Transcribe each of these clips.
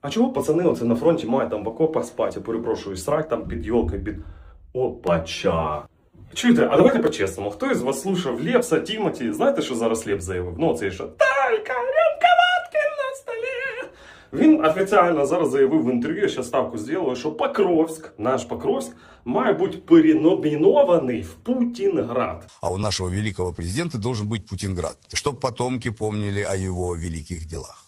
А чого пацани оце на фронті мають там в окопах спати, я перепрошую, срать там під йолки, під опача. Чуєте, а давайте по-чесному, хто із вас слушав Лепса, Тімоті, знаєте, що зараз Леп заявив? Ну, це що «Тільки рюмка водки на столі». Він офіційно зараз заявив в інтерв'ю, я ще ставку зробив, що Покровськ, наш Покровськ, має бути переномінований в Путінград. А у нашего великого президента должен быть Путинград, чтобы потомки помнили о его великих делах.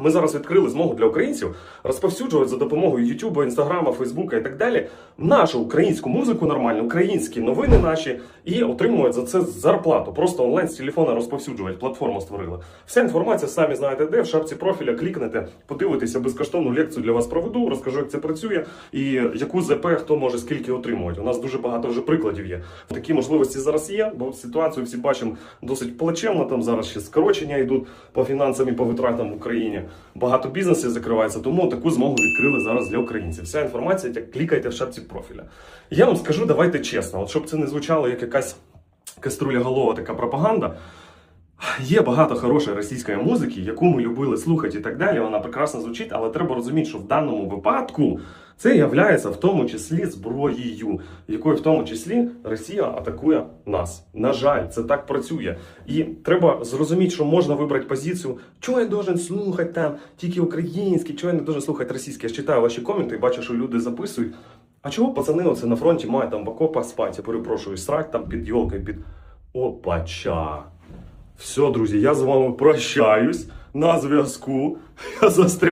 ми зараз відкрили змогу для українців розповсюджувати за допомогою Ютуба, Інстаграма, Фейсбука і так далі нашу українську музику нормальну, українські новини наші і отримують за це зарплату. Просто онлайн з телефона розповсюджувати. Платформу створили. Вся інформація самі знаєте, де в шапці профіля клікнете, подивитеся безкоштовну лекцію для вас проведу, розкажу, як це працює і яку ЗП хто може скільки отримувати. У нас дуже багато вже прикладів є. Такі можливості зараз є, бо ситуацію всі бачимо досить плачевно. Там зараз ще скорочення йдуть по фінансам і по витратам в Україні. Багато бізнесів закривається, тому таку змогу відкрили зараз для українців. Вся інформація як клікайте в шапці профіля. Я вам скажу, давайте чесно, от щоб це не звучало як якась каструля голова така пропаганда. Є багато хорошої російської музики, яку ми любили слухати і так далі. Вона прекрасно звучить, але треба розуміти, що в даному випадку це є в тому числі зброєю, якою в тому числі Росія атакує нас. На жаль, це так працює. І треба зрозуміти, що можна вибрати позицію, чого я должен слухати там тільки українське, чого я не должен слухати російське. Я читаю ваші коменти і бачу, що люди записують. А чого пацани оце на фронті мають там в окопах спати, я перепрошую, срать там під йолкою, під опача. Все, друзі, я з вами прощаюсь на зв'язку. Я застряг.